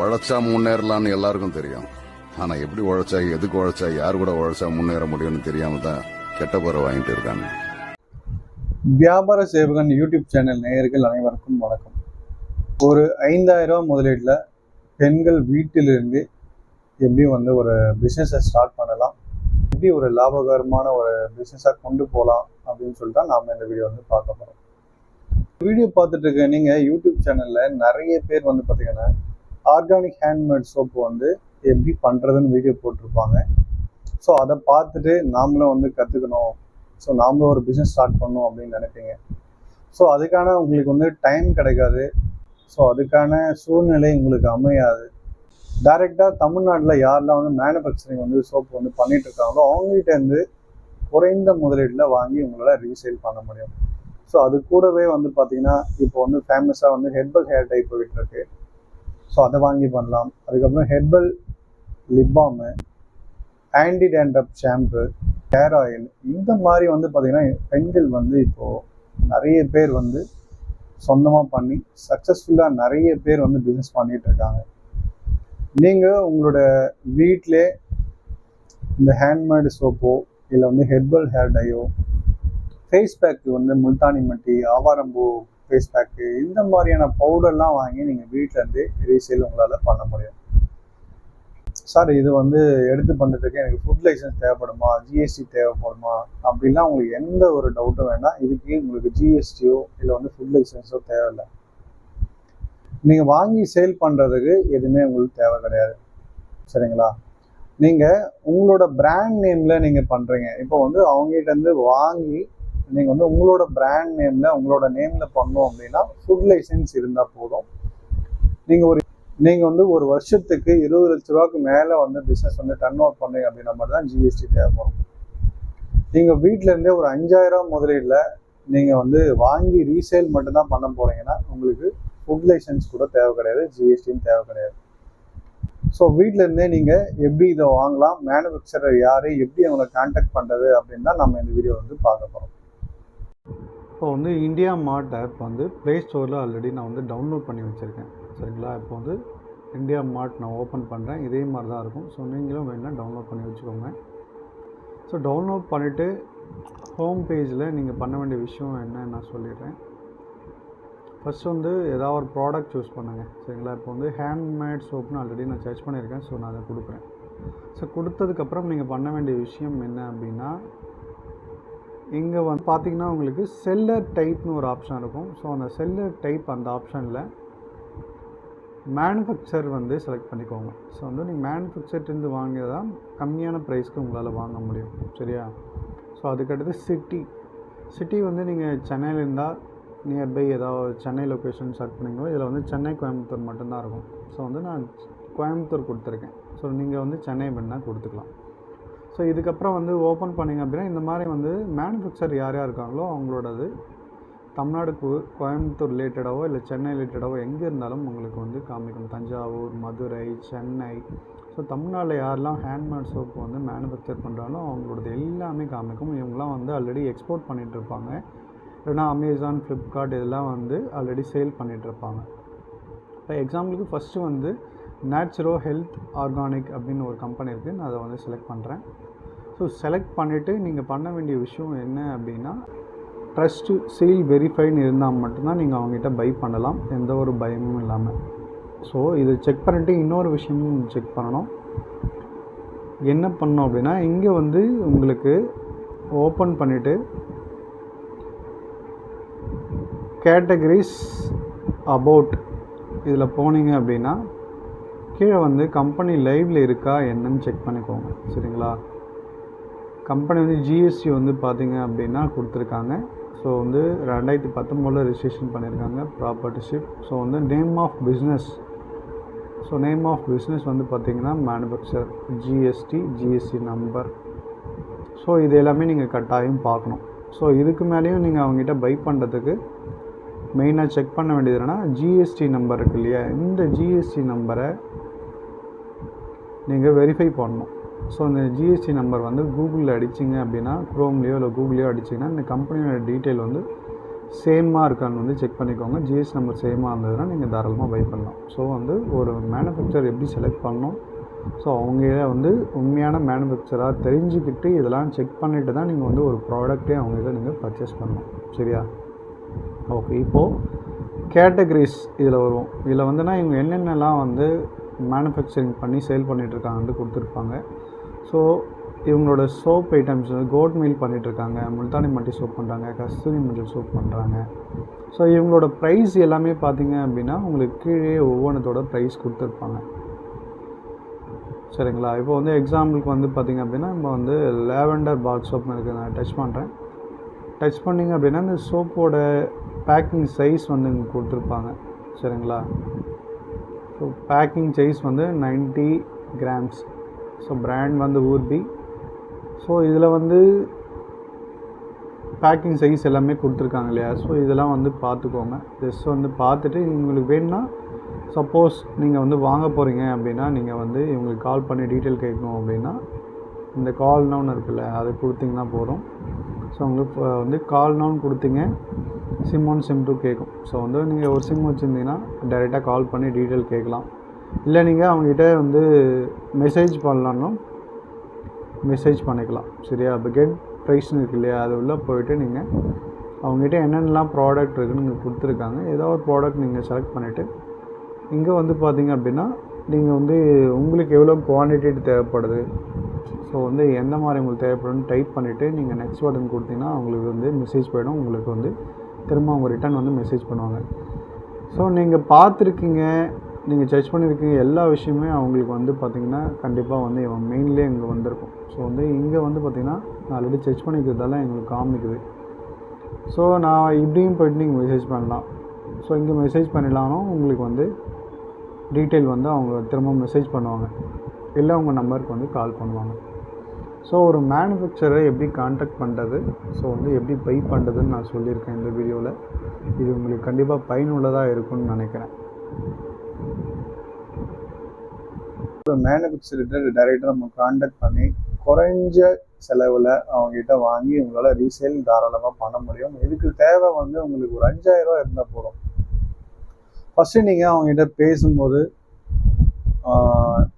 உழைச்சா முன்னேறலாம்னு எல்லாருக்கும் தெரியும். ஆனா எப்படி உழைச்சா எதுக்கு உழைச்சா யார் கூட உழைச்சா முன்னேற முடியும்னு தெரியாம தான் கெட்ட பேரை வாங்கிட்டு இருக்காங்க. வியாபார சேவகன் யூடியூப் சேனல் நேயர்கள் அனைவருக்கும் வணக்கம். ஒரு ஐந்தாயிரம் முதலீட்டில் பெண்கள் வீட்டிலிருந்து எப்படி வந்து ஒரு பிஸ்னஸை ஸ்டார்ட் பண்ணலாம். எப்படி ஒரு லாபகரமான ஒரு பிஸ்னஸாக கொண்டு போகலாம் அப்படின்னு சொல்லிட்டு தான் நாம் இந்த வீடியோ வந்து பார்க்க போகிறோம் வீடியோ பார்த்துட்டு இருக்க நீங்கள் யூடியூப் சேனலில் நிறைய பேர் வந்து பார்த்தீங்கன்னா ஆர்கானிக் ஹேண்ட்மேட் சோப்பு வந்து எப்படி பண்ணுறதுன்னு வீடியோ போட்டிருப்பாங்க. ஸோ அதை பார்த்துட்டு நாமளும் வந்து கற்றுக்கணும் ஸோ நாமளும் ஒரு பிஸ்னஸ் ஸ்டார்ட் பண்ணணும் அப்படின்னு நினைப்பீங்க. ஸோ அதுக்கான உங்களுக்கு வந்து டைம் கிடைக்காது. ஸோ அதுக்கான சூழ்நிலை உங்களுக்கு அமையாது. டைரெக்டாக தமிழ்நாட்டில் யாரெல்லாம் வந்து மேனுஃபேக்சரிங் வந்து சோப்பு வந்து பண்ணிகிட்ருக்காங்களோ இருக்காங்களோ குறைந்த முதலீட்டில் வாங்கி உங்களால் ரீசேல் பண்ண முடியும். ஸோ அது கூடவே வந்து பார்த்தீங்கன்னா இப்போ வந்து ஃபேமஸாக வந்து ஹெர்பல் ஹேர் டைப் போயிட்டு இருக்கு. ஸோ அதை வாங்கி பண்ணலாம். அதுக்கப்புறம் herbal lip balm anti dandruff shampoo hair oil இந்த மாதிரி வந்து பார்த்திங்கன்னா பெண்கள் வந்து இப்போது நிறைய பேர் வந்து சொந்தமாக பண்ணி சக்ஸஸ்ஃபுல்லாக நிறைய பேர் வந்து பிஸ்னஸ் பண்ணிகிட்ருக்காங்க இருக்காங்க. நீங்கள் உங்களோட வீட்டிலே இந்த ஹேண்ட்மேடு சோப்போ இல்லை வந்து ஹெர்பல் ஹேர் டையோ ஃபேஸ் பேக்கு வந்து முல்தானி மட்டி ஆவாரம்பூ ஃபேஸ் பேக்கு இந்த மாதிரியான பவுடர்லாம் வாங்கி நீங்கள் வீட்டிலேருந்து ரீசேல் உங்களால் பண்ண முடியும். சார் இது வந்து எடுத்து பண்ணுறதுக்கு எனக்கு ஃபுட் லைசன்ஸ் தேவைப்படுமா? ஜிஎஸ்டி தேவைப்படுமா? அப்படிலாம் உங்களுக்கு எந்த ஒரு டவுட்டும் வேணால் இதுக்கு உங்களுக்கு ஜிஎஸ்டியோ இல்லை வந்து ஃபுட் லைசன்ஸோ தேவையில்லை. நீங்கள் வாங்கி சேல் பண்ணுறதுக்கு எதுவுமே உங்களுக்கு தேவை கிடையாது. சரிங்களா? நீங்கள் உங்களோட பிராண்ட் நேமில் நீங்கள் பண்ணுறீங்க இப்போ வந்து அவங்ககிட்ட இருந்து வாங்கி நீங்கள் வந்து உங்களோட பிராண்ட் நேமில் உங்களோட நேமில் பண்ணோம் அப்படின்னா ஃபுட் லைசன்ஸ் இருந்தால் போதும். நீங்கள் ஒரு நீங்கள் வந்து ஒரு வருஷத்துக்கு இருபது லட்ச ரூபாய்க்கு மேலே வந்து பிஸ்னஸ் வந்து டர்ன் ஓவர் பண்ணீங்க அப்படின்னா மட்டும் தான் ஜிஎஸ்டி தேவைப்படும் நீங்கள் வீட்டிலேருந்தே ஒரு அஞ்சாயிரம் முதலீடில் நீங்கள் வந்து வாங்கி ரீசேல் மட்டும்தான் பண்ண போகிறீங்கன்னா உங்களுக்கு ஃபுட் லைசன்ஸ் கூட தேவை கிடையாது ஜிஎஸ்டியும் தேவை கிடையாது. ஸோ வீட்டிலேருந்தே நீங்கள் எப்படி இதை வாங்கலாம் மேனுஃபேக்சரர் யார் எப்படி அவங்கள கான்டாக்ட் பண்ணுறது அப்படின்னு தான் நம்ம இந்த வீடியோ வந்து பார்க்க போகிறோம் இப்போ வந்து இந்தியா மார்ட் ஆப் வந்து ப்ளே ஸ்டோரில் ஆல்ரெடி நான் வந்து டவுன்லோட் பண்ணி வச்சுருக்கேன். சரிங்களா? இப்போ வந்து இந்தியா மார்ட் நான் ஓப்பன் பண்ணுறேன் இதே மாதிரி தான் இருக்கும். ஸோ நீங்களும் வேணால் டவுன்லோட் பண்ணி வச்சுக்கோங்க. ஸோ டவுன்லோட் பண்ணிவிட்டு ஹோம் பேஜில் நீங்கள் பண்ண வேண்டிய விஷயம் என்னன்னு நான் சொல்லிடுறேன். ஃபஸ்ட் வந்து ஏதாவது ஒரு ப்ராடக்ட் சூஸ் பண்ணுங்கள் சரிங்களா? இப்போ வந்து ஹேண்ட்மேட் சோப்னு ஆல்ரெடி நான் சர்ச் பண்ணியிருக்கேன். ஸோ நான் அதை கொடுக்குறேன். ஸோ கொடுத்ததுக்கப்புறம் நீங்கள் பண்ண வேண்டிய விஷயம் என்ன அப்படின்னா இங்கே வந்து பார்த்தீங்கன்னா உங்களுக்கு செல்லர் டைப்னு ஒரு ஆப்ஷன் இருக்கும். ஸோ அந்த செல்லர் டைப் அந்த ஆப்ஷனில் மேனுஃபேக்சர் வந்து செலக்ட் பண்ணிக்கோங்க. ஸோ வந்து நீங்கள் மேனுஃபேக்சர்லேருந்து வாங்கியதான் கம்மியான ப்ரைஸ்க்கு உங்களால் வாங்க முடியும். சரியா? ஸோ அதுக்கடுத்து சிட்டி சிட்டி வந்து நீங்கள் சென்னையில் இருந்தால் நியர்பை ஏதாவது சென்னை லொக்கேஷன் செலக்ட் பண்ணிக்கோ இதில் வந்து சென்னை கோயம்புத்தூர் மட்டும்தான் இருக்கும். ஸோ வந்து நான் கோயம்புத்தூர் கொடுத்துருக்கேன். ஸோ நீங்கள் வந்து சென்னை வேணால் கொடுத்துக்கலாம். ஸோ இதுக்கப்புறம் வந்து ஓப்பன் பண்ணிங்க அப்படின்னா இந்த மாதிரி வந்து மேனுஃபேக்சர் யார் யார் இருக்காங்களோ அவங்களோடது தமிழ்நாடு கோயம்புத்தூர் ரிலேட்டடாவோ இல்லை சென்னை ரிலேட்டடாவோ எங்கே இருந்தாலும் உங்களுக்கு வந்து காமிக்கும் தஞ்சாவூர் மதுரை சென்னை. ஸோ தமிழ்நாட்டில் யாரெல்லாம் ஹேண்ட்மேட் சோப்பு வந்து மேனுஃபேக்சர் பண்ணுறாங்களோ அவங்களோடது எல்லாமே காமிக்கும். இவங்கெல்லாம் வந்து ஆல்ரெடி எக்ஸ்போர்ட் பண்ணிகிட்ருப்பாங்க இருப்பாங்க. இல்லைனா அமேசான் ஃப்ளிப்கார்ட் இதெல்லாம் வந்து ஆல்ரெடி சேல் பண்ணிகிட்ருப்பாங்க இப்போ எக்ஸாம்பிளுக்கு ஃபஸ்ட்டு வந்து நேச்சுரோ ஹெல்த் ஆர்கானிக் அப்படின்னு ஒரு கம்பெனி இருக்குது நான் அதை வந்து செலக்ட் பண்ணுறேன் ஸோ செலக்ட் பண்ணிவிட்டு நீங்கள் பண்ண வேண்டிய விஷயம் என்ன அப்படின்னா ட்ரஸ்ட்டு சீல் வெரிஃபைன்னு இருந்தால் மட்டும்தான் நீங்கள் அவங்ககிட்ட பை பண்ணலாம். எந்த ஒரு பயமும் இல்லாமல் ஸோ இதை செக் பண்ணிவிட்டு இன்னொரு விஷயமும் செக் பண்ணணும். என்ன பண்ணோம் அப்படின்னா இங்கே வந்து உங்களுக்கு ஓப்பன் பண்ணிவிட்டு கேட்டகரிஸ் அபவுட் இதில் போனீங்க அப்படின்னா கீழே வந்து கம்பெனி லைவில் இருக்கா என்னன்னு செக் பண்ணிக்கோங்க. சரிங்களா? கம்பெனி வந்து ஜிஎஸ்டி வந்து பார்த்தீங்க அப்படின்னா கொடுத்துருக்காங்க. ஸோ வந்து ரெண்டாயிரத்தி பத்தொம்போதில் ரிஜிஸ்ட்ரேஷன் பண்ணியிருக்காங்க ப்ராப்பர்ட்டிஷிப் ஸோ வந்து name of business so name of business வந்து பார்த்திங்கன்னா manufacture GST GST number so இது எல்லாமே நீங்கள் கட்டாயம் பார்க்கணும். ஸோ இதுக்கு மேலேயும் நீங்கள் அவங்ககிட்ட பை பண்ணுறதுக்கு மெயினாக செக் பண்ண வேண்டியது என்னென்னா ஜிஎஸ்டி நம்பர் இருக்கு இல்லையா? இந்த ஜிஎஸ்டி நம்பரை நீங்கள் வெரிஃபை பண்ணணும். ஸோ இந்த ஜிஎஸ்டி நம்பர் வந்து கூகுளில் அடிச்சிங்க அப்படின்னா க்ரோம்லேயோ இல்லை கூகுள்லேயோ அடிச்சிங்கன்னா இந்த கம்பெனியோட டீட்டெயில் வந்து சேமாக இருக்கான்னு வந்து செக் பண்ணிக்கோங்க. ஜிஎஸ்டி நம்பர் சேமாக இருந்ததுன்னா நீங்கள் தாராளமாக பை பண்ணலாம். ஸோ வந்து ஒரு மேனுஃபேக்சர் எப்படி செலக்ட் பண்ணணும்? ஸோ அவங்க வந்து உண்மையான மேனுஃபேக்சராக தெரிஞ்சுக்கிட்டு இதெல்லாம் செக் பண்ணிவிட்டு தான் நீங்கள் வந்து ஒரு ப்ராடக்ட்டே அவங்ககிட்ட நீங்கள் பர்ச்சேஸ் பண்ணணும். சரியா? ஓகே இப்போது கேட்டகரிஸ் இதில் வருவோம் இதில் வந்துன்னா இவங்க என்னென்னலாம் வந்து மேனுஃபேக்சரிங் பண்ணி சேல் பண்ணிகிட்ருக்காங்கன்ட்டு கொடுத்துருப்பாங்க. ஸோ இவங்களோட சோப் ஐட்டம்ஸ் கோட் மீல் பண்ணிகிட்ருக்காங்க முல்தானி மட்டி சோப் பண்ணுறாங்க கஸ்தூரி மஞ்சள் சோப் பண்ணுறாங்க ஸோ இவங்களோட ப்ரைஸ் எல்லாமே பார்த்தீங்க அப்படின்னா உங்களுக்கு கீழே ஒவ்வொன்றத்தோட ப்ரைஸ் கொடுத்துருப்பாங்க. சரிங்களா? இப்போ வந்து எக்ஸாம்பிளுக்கு வந்து பார்த்தீங்க அப்படின்னா நம்ம வந்து லேவெண்டர் பாத் சோப் இருக்குது நான் டச் பண்ணுறேன் டச் பண்ணிங்க அப்படின்னா இந்த சோப்போட பேக்கிங் சைஸ் வந்து இங்கே கொடுத்துருப்பாங்க. சரிங்களா? ஸோ பேக்கிங் சைஸ் வந்து 90 கிராம்ஸ் ஸோ பிராண்ட் வந்து ஊர்பி ஸோ இதில் வந்து பேக்கிங் சைஸ் எல்லாமே கொடுத்துருக்காங்க இல்லையா? ஸோ இதெல்லாம் வந்து பார்த்துக்கோங்க. ஜஸ்ட் வந்து பார்த்துட்டு உங்களுக்கு வேணும்னா சப்போஸ் நீங்கள் வந்து வாங்க போகிறீங்க அப்படின்னா நீங்கள் வந்து இவங்களுக்கு கால் பண்ணி டீட்டெயில் கேட்கணும் அப்படின்னா இந்த கால்னால் ஒன்று இருக்குல்ல அதை கொடுத்தீங்கன்னா போதும். ஸோ உங்களுக்கு இப்போ வந்து கால் நவுன் கொடுத்தீங்க. சிம் ஒன் சிம் டூ கேட்கும் ஸோ வந்து நீங்கள் ஒரு சிம் வச்சுருந்தீங்கன்னா டைரெக்டாக கால் பண்ணி டீட்டெயில் கேட்கலாம். இல்லை நீங்கள் அவங்ககிட்ட வந்து மெசேஜ் பண்ணலான்னும் மெசேஜ் பண்ணிக்கலாம். சரியா? இப்போ கெட் ப்ரைஸ்னு இருக்கு இல்லையா? அது உள்ளே போயிட்டு நீங்கள் அவங்ககிட்ட என்னென்னலாம் ப்ராடக்ட் இருக்குதுன்னு நீங்கள் கொடுத்துருக்காங்க. ஏதோ ஒரு ப்ராடக்ட் நீங்கள் செலக்ட் பண்ணிவிட்டு இங்கே வந்து பார்த்தீங்க அப்படின்னா நீங்கள் வந்து உங்களுக்கு எவ்வளோ குவான்டிட்டி தேவைப்படுது? ஸோ வந்து எந்த மாதிரி உங்களுக்கு தேவைப்படும்னு டைப் பண்ணிவிட்டு நீங்கள் நெக்ஸ்ட் பட்டன் கொடுத்தீங்கன்னா அவங்களுக்கு வந்து மெசேஜ் போயிடும். உங்களுக்கு வந்து திரும்ப அவங்க ரிட்டர்ன் வந்து மெசேஜ் பண்ணுவாங்க. ஸோ நீங்கள் பார்த்துருக்கீங்க நீங்கள் சர்ச் பண்ணியிருக்கீங்க எல்லா விஷயமே அவங்களுக்கு வந்து பார்த்திங்கன்னா கண்டிப்பாக வந்து இவன் மெயின்லேயே இங்கே வந்திருக்கும். ஸோ வந்து இங்கே வந்து பார்த்திங்கன்னா நான் ஆல்ரெடி சர்ச் பண்ணிக்கிறதால எங்களுக்கு காமிக்குது. ஸோ நான் இப்படியும் போயிட்டு நீங்கள் மெசேஜ் பண்ணலாம். ஸோ இங்கே மெசேஜ் பண்ணிடலாம்னா உங்களுக்கு வந்து டீட்டெயில் வந்து அவங்க திரும்ப மெசேஜ் பண்ணுவாங்க. இல்லை உங்கள் நம்பருக்கு வந்து கால் பண்ணுவாங்க. ஸோ ஒரு மேனுஃபேக்சரை எப்படி காண்டாக்ட் பண்ணுறது ஸோ வந்து எப்படி பை பண்ணுறதுன்னு நான் சொல்லியிருக்கேன் இந்த வீடியோவில் இது உங்களுக்கு கண்டிப்பாக பயனுள்ளதாக இருக்கும்னு நினைக்கிறேன். இப்போ மேனுஃபேக்சர்கிட்ட டைரெக்டாக நம்ம காண்டாக்ட் பண்ணி குறைஞ்ச செலவில் அவங்ககிட்ட வாங்கி உங்களால் ரீசேல் தாராளமாக பண்ண முடியும். இதுக்கு தேவை வந்து உங்களுக்கு ஒரு அஞ்சாயிரம் ரூபா இருந்தால் போதும். ஃபஸ்ட்டு நீங்கள் அவங்ககிட்ட பேசும்போது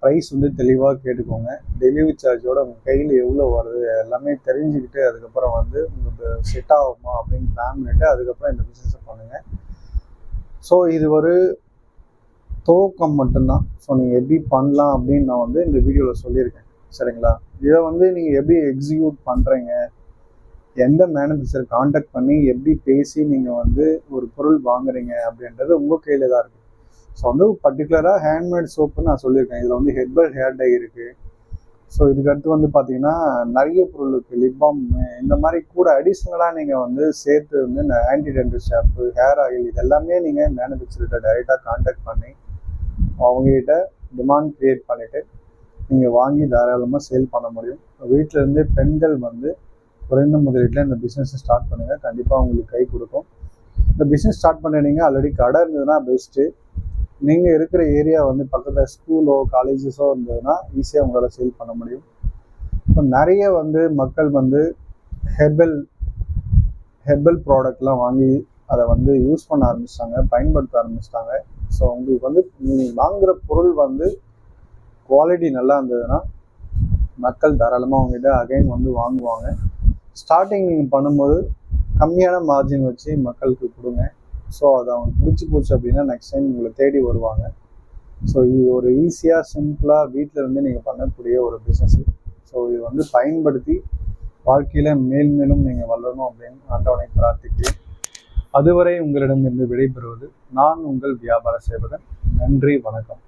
ப்ரைஸ் வந்து தெளிவாக கேட்டுக்கோங்க. டெலிவரி சார்ஜோட உங்கள் கையில் எவ்வளோ வருது எல்லாமே தெரிஞ்சுக்கிட்டு அதுக்கப்புறம் வந்து உங்களுக்கு செட் ஆகுமா அப்படின்னு பிளான் பண்ணிட்டு அதுக்கப்புறம் இந்த பிஸ்னஸை பண்ணுங்கள் ஸோ இது ஒரு துவக்கம் மட்டும்தான். ஸோ நீங்கள் எப்படி பண்ணலாம் அப்படின்னு நான் வந்து இந்த வீடியோவில் சொல்லியிருக்கேன். சரிங்களா? இதை வந்து நீங்கள் எப்படி எக்ஸிக்யூட் பண்ணுறீங்க எந்த மேனுஃபேக்சர் காண்டாக்ட் பண்ணி எப்படி பேசி நீங்கள் வந்து ஒரு பொருள் வாங்குறீங்க அப்படின்றது உங்கள் கையில் தான் இருக்குது ஸோ வந்து பர்டிகுலராக ஹேண்ட்மேட் சோப்பு நான் சொல்லியிருக்கேன். இதில் வந்து ஹெர்பல் ஹேர் டை இருக்குது ஸோ இதுக்கு அடுத்து வந்து பார்த்தீங்கன்னா நிறைய பொருள் இருக்குது லிப் பாம் இந்த மாதிரி கூட அடிஷ்னலாக நீங்கள் வந்து சேர்த்து வந்து இந்த anti dental shampoo hair oil இது எல்லாமே நீங்கள் மேனுஃபேக்சர்கிட்ட டைரெக்டாக காண்டாக்ட் பண்ணி அவங்ககிட்ட டிமாண்ட் க்ரியேட் பண்ணிவிட்டு நீங்கள் வாங்கி தாராளமாக சேல் பண்ண முடியும். வீட்டிலேருந்து பெண்கள் வந்து குறைந்த முதலீட்டில் இந்த பிஸ்னஸை ஸ்டார்ட் பண்ணுங்கள் கண்டிப்பாக உங்களுக்கு கை கொடுக்கும். இந்த பிஸ்னஸ் ஸ்டார்ட் பண்ண ஆல்ரெடி கடை இருந்ததுன்னா பெஸ்ட்டு நீங்கள் இருக்கிற ஏரியா வந்து பக்கத்தில் ஸ்கூலோ காலேஜஸோ இருந்ததுன்னா ஈஸியாக உங்களால் சேல் பண்ண முடியும். இப்போ நிறைய வந்து மக்கள் வந்து ஹெர்பல் ஹெர்பல் ப்ராடக்ட்லாம் வாங்கி அதை வந்து யூஸ் பண்ண ஆரம்பிச்சிட்டாங்க பயன்படுத்த ஆரம்பிச்சிட்டாங்க. ஸோ உங்களுக்கு வந்து நீங்கள் வாங்குகிற பொருள் வந்து குவாலிட்டி நல்லா இருந்ததுன்னா மக்கள் தாராளமாக அவங்ககிட்ட அகைன் வந்து வாங்குவாங்க. ஸ்டார்டிங் நீங்கள் பண்ணும்போது கம்மியான மார்ஜின் வச்சு மக்களுக்கு கொடுங்க. ஸோ அது அவங்க பிடிச்சி போச்சு அப்படின்னா நெக்ஸ்ட் டைம் உங்களை தேடி வருவாங்க. ஸோ இது ஒரு ஈஸியாக சிம்பிளாக வீட்டில் இருந்து நீங்கள் பண்ணக்கூடிய ஒரு பிஸ்னஸ் ஸோ இது வந்து பயன்படுத்தி வாழ்க்கையில் மேல் மேலும் நீங்கள் வளரணும் அப்படின்னு ஆண்டவனை பிரார்த்திக்கிறேன். அதுவரை உங்களிடமிருந்து விடைபெறுவது நான் உங்கள் வியாபார சேவகன். நன்றி வணக்கம்.